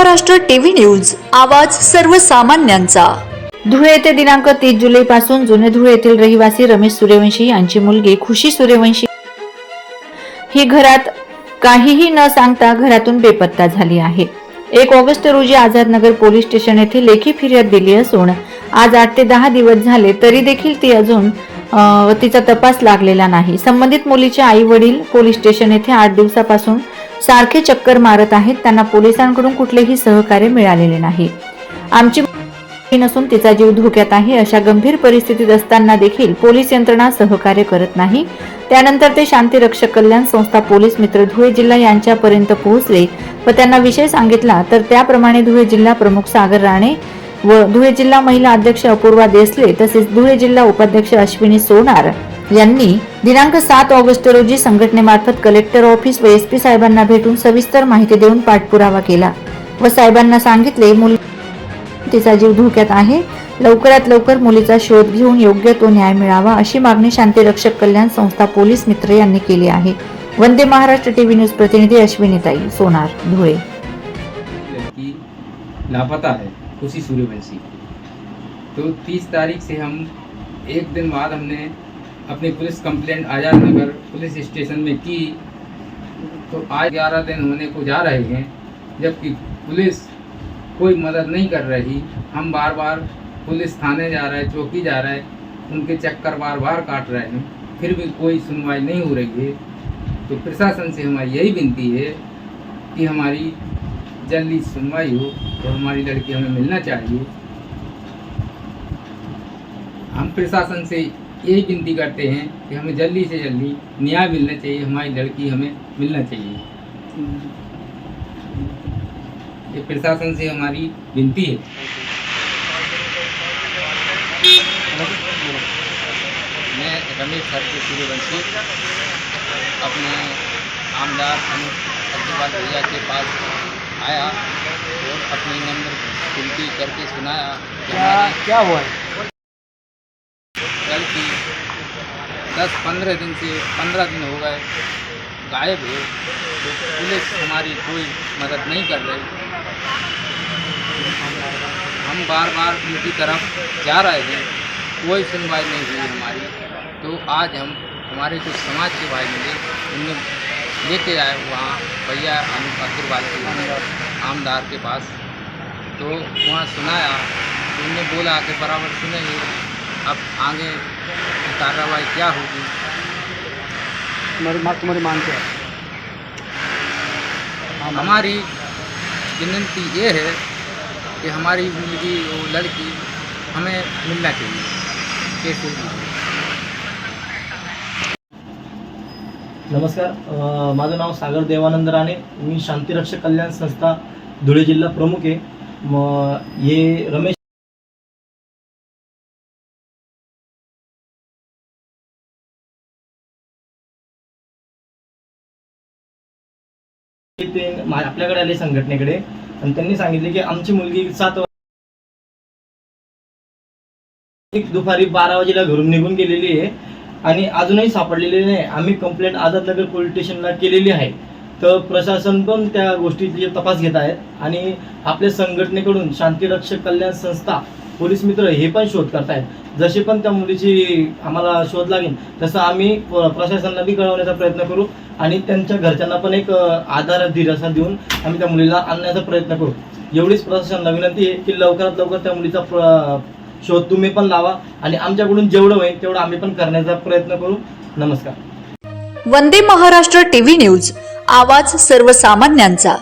Maharashtra TV news आवाज सर्वसामान्यांचा. धुळे येथे दिनांक तीस जुलै पासून जुने धुळे येथील रहिवासी रमेश सूर्यवंशी यांची मुलगी खुशी सूर्यवंशी ही घरात काहीही न सांगता घरातून बेपत्ता झाली आहे. एक ऑगस्ट रोजी आझादनगर पोलीस स्टेशन येथे लेखी फिर्याद दिली असून आज आठ ते दहा दिवस झाले तरी देखील ती अजून तिचा तपास लागलेला नाही. संबंधित मुलीचे आई वडील पोलीस स्टेशन येथे आठ दिवसापासून सारखे चक्कर मारत आहेत त्यांना पोलिसांकडून कुठलेही सहकार्य मिळालेले नाही. आमची नसून तिचा जीव धोक्यात आहे अशा गंभीर परिस्थितीत असताना देखील पोलीस यंत्रणा सहकार्य करत नाही. त्यानंतर ते शांती रक्षक कल्याण संस्था पोलीस मित्र धुळे जिल्हा यांच्यापर्यंत पोहोचले व त्यांना विषय सांगितला. तर त्याप्रमाणे धुळे जिल्हा प्रमुख सागर राणे व धुळे जिल्हा महिला अध्यक्ष अपूर्वा देसले तसेच धुळे जिल्हा उपाध्यक्ष अश्विनी सोनार यांनी दिनांक सात ऑगस्ट रोजी संघटनेमार्फत कलेक्टर ऑफिस व एसपी साहेबांना भेटून सविस्तर माहिती देऊन पाठपुरावा केला व साहेबांना सांगितले मुल तिचा जीव धोक्यात आहे. लवकरात लवकर मुलीचा शोध घेऊन योग्य तो न्याय मिळावा अशी मागणी शांती रक्षक कल्याण संस्था पोलीस मित्र यांनी केली आहे. वंदे महाराष्ट्र टीव्ही न्यूज प्रतिनिधी अश्विनीताई सोनार धुळे. लापता है खुशी सूर्यवंशी तो 30 तारीख से हम एक दिन बाद हमने अपनी police complaint Azad Nagar police station में की तो आज ग्यारह दिन होने को जा रहे हैं, जबकि पुलिस कोई मदद नहीं कर रही। हम बार बार पुलिस थाने जा रहे हैं, चौकी जा रहे हैं, उनके चक्कर बार बार काट रहे हैं, फिर भी कोई सुनवाई नहीं हो रही है। तो प्रशासन से हमारी यही विनती है कि हमारी जल्दी सुनवाई हो और हमारी लड़की हमें मिलना चाहिए। हम प्रशासन से यही विनती करते हैं कि हमें जल्दी से जल्दी न्याय मिलना चाहिए हमारी लड़की हमें मिलना चाहिए। ये प्रशासन से हमारी विनती है। मैं रमेश सूर्यवंशी अपने आमदार अग्रवाल भैया के पास आया और अपनी नंबर विनती करके सुनाया। कि हमारी क्या हुआ? है लड़की दस पंद्रह दिन से पंद्रह दिन हो गए, गायब है तो पुलिस हमारी कोई मदद नहीं कर रही। हम बार बार उनकी तरफ़ जा रहे हैं, कोई सुनवाई नहीं हुई हमारी। तो आज हम, हमारे कुछ समाज के भाई मिले उनने लेके आए वहाँ भैया अनूप अग्रवाल के आमदार के पास। तो वहाँ सुनाया तो उन्होंने बोला कि बराबर सुनेंगे, अब आगे कार्रवाई क्या होगी? तुम्हारी मांग क्या है? हमारी विनती ये है कि हमारी मुलगी वो लड़की हमें मिलना चाहिए। कैसे नमस्कार माझं नाव सागर देवानंद राणे. मी शांतिरक्षक कल्याण संस्था धुळे जिल्हा प्रमुख आहे. म हे रमेश ते आपल्याकडे आले संघटनेकडे. आणि त्यांनी सांगितले की आमची मुलगी सात दुपारी बारा वाजेला घरून निघून गेलेली आहे आणि अजूनही सापडलेली नाही. आम्ही कंप्लेंट आझादनगर पोलीस स्टेशनला केलेली आहे. तर प्रशासन पण त्या गोष्टीची तपास घेत आहेत. आणि आपल्या संघटनेकडून शांतिरक्षक कल्याण संस्था पोलीस मित्र हे पण शोध करतायत. जसे पण त्या मुलीची आम्हाला शोध लागेल तसं आम्ही प्रशासनाला बी कळवण्याचा प्रयत्न करू. आणि त्यांच्या घरच्यांना पण एक आधार दिरासा देऊन आम्ही त्या मुलीला आणण्याचा प्रयत्न करू. एवढीच प्रशासनाला विनंती आहे की लवकरात लवकर त्या मुलीचा प्र- शोध तुम्ही पण लावा आणि आमच्याकडून जेवढं होईल तेवढं आम्ही पण करण्याचा प्रयत्न करू. नमस्कार. वंदे महाराष्ट्र टीव्ही न्यूज आवाज सर्वसामान्यांचा.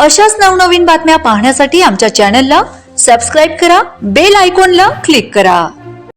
अशाच नवनवीन बातम्या पाहण्यासाठी आमच्या चॅनलला सबस्क्राईब करा बेल आयकॉनला क्लिक करा.